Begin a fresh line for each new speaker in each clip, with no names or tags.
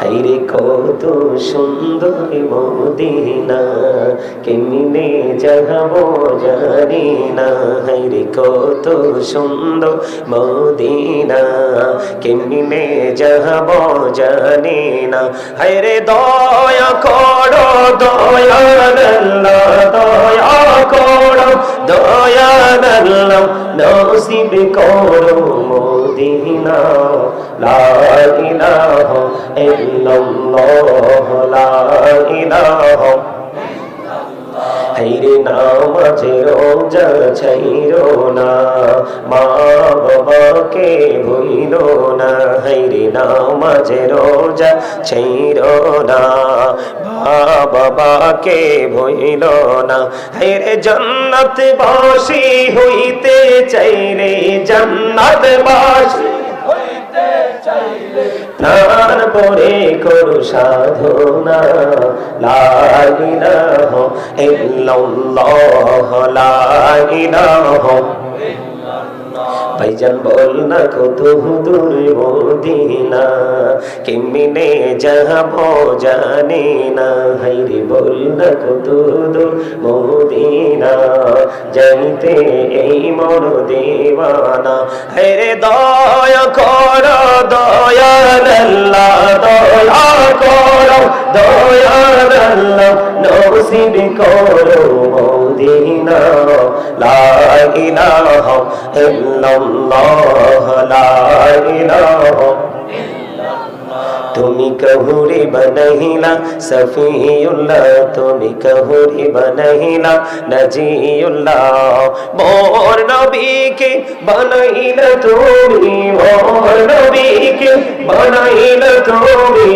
হাইরে কত সুন্দর মদিনা, কেমনে যাব জানি না। হাইরে কত সুন্দর মদিনা, কেমনে যাব জানি না। হাইরে দয়া করো, দয়া দয়া করো, দয়া নসিব করো মদিনা। লা ইলাহা ইল্লাল্লাহ না, মা বাবাকে ভুইল না, হাইরে নামাজে রোজা ছাইরো না, মা বাবাকে ভুইল না জান্নাত বাসি হইতে চাইরে জান্নাত বাসি তারপরে করো সাধনা লাইলাহ ইল্লাল্লাহ লাইলাহ ভাইজান বল না কত দূর মদিনা, কেমনে যাব জানি না? হাইরে বল না কত দূর মদিনা যাইতে এই মন দেওয়ানা। হাইরে দয়া কর, দয়া আল্লাহ দয়া কর, দয়া আল্লাহ নসিব করো। মদিনা লা ইলাহা ইল্লাল্লাহ লা তুমি কহুরে বনহিলা সফিউল্লাহ, তুমি কহুরে মোর নবীকে বনাইলা তুমি, মোর নবীকে বনাইলা তুমি।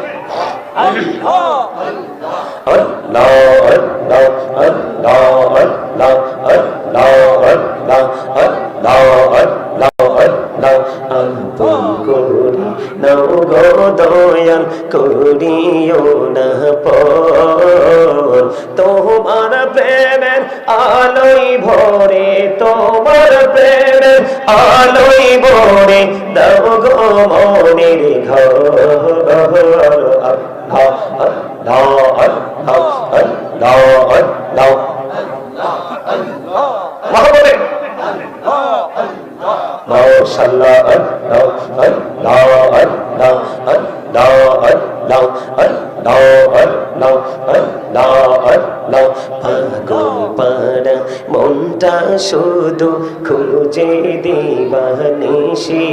দয়াল করিও না পর তোমার প্রেমের আলোই ভরে তোমার প্রেমের আলোই ভরে দাও গো মনের ঘর। শুধু খুঁজে দিবানিসি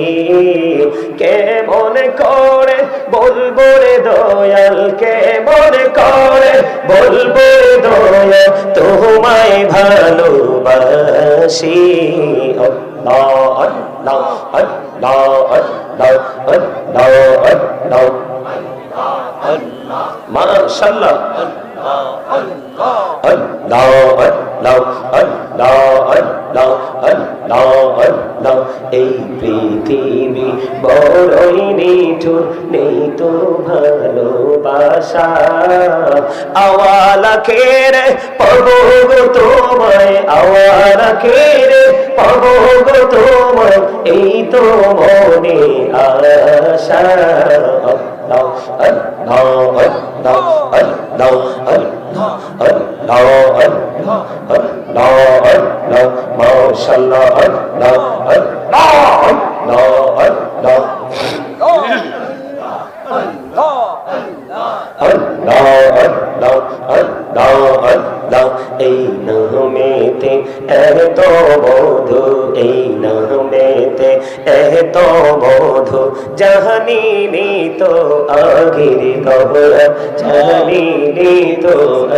কেমন কর খুশি মাশাল্লাহ দাও দাও দাও দাও দাও দাও এই পৃথিবী বড়ই নিঠুর, নেই তো ভালোবাসা। আওয়ালা খেরে পাবো গো তোমায়? আওয়ালা খেরে পাবো গো তোমায়? এই তো মনে আশা। দাও দাও দাও দাও দাও দাও দাও মাশাআল্লাহ দাও এই নামেতে এত বধু, এই নামেতে এত বধু জাহানি নিত আগির কবর জানি নিত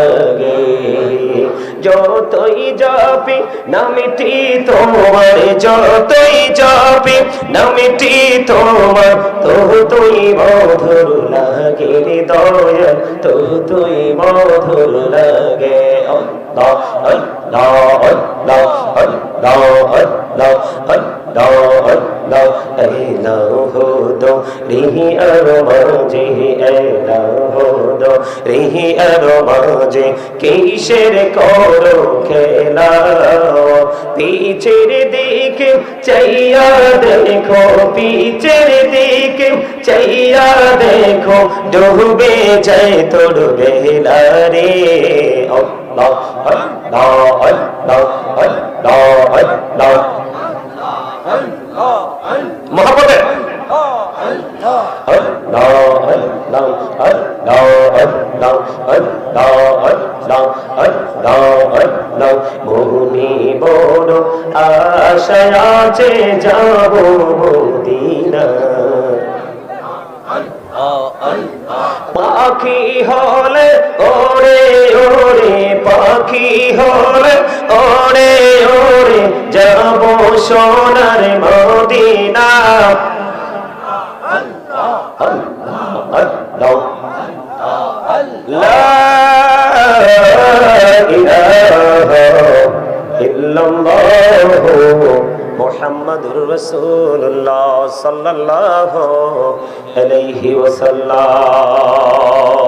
আগে। যতই যাবি নামিটি তোমার যতই যাবি নামিটি তোমার তো তুই মধুর লাগে রে দয়া তো তুই মধুর লাগে আল্লাহ আল্লাহ আল্লাহ আল্লাহ আল্লাহ আল্লাহ আল্লাহ এলাহ দো রিহি আর মাঝে এলাহ দো রিহি আর মাঝে কিসের করো খেলা পিছের দিকে চাইয়া দেখো পিছের দিকে চাইয়া দেখো ডুবে যায় তোর বেলা রে আল্লাহ আল্লাহ আল্লাহ আল্লাহ আল্লাহ মহাপতে মনি বড় আশায় আছে যাব মদিনা। পাখি হলে ওরে ওরে পাখি হলে সোনার মদিনা মুহাম্মাদুর রাসূলুল্লাহ সাল্লাল্লাহু আলাইহি ওয়াসাল্লাম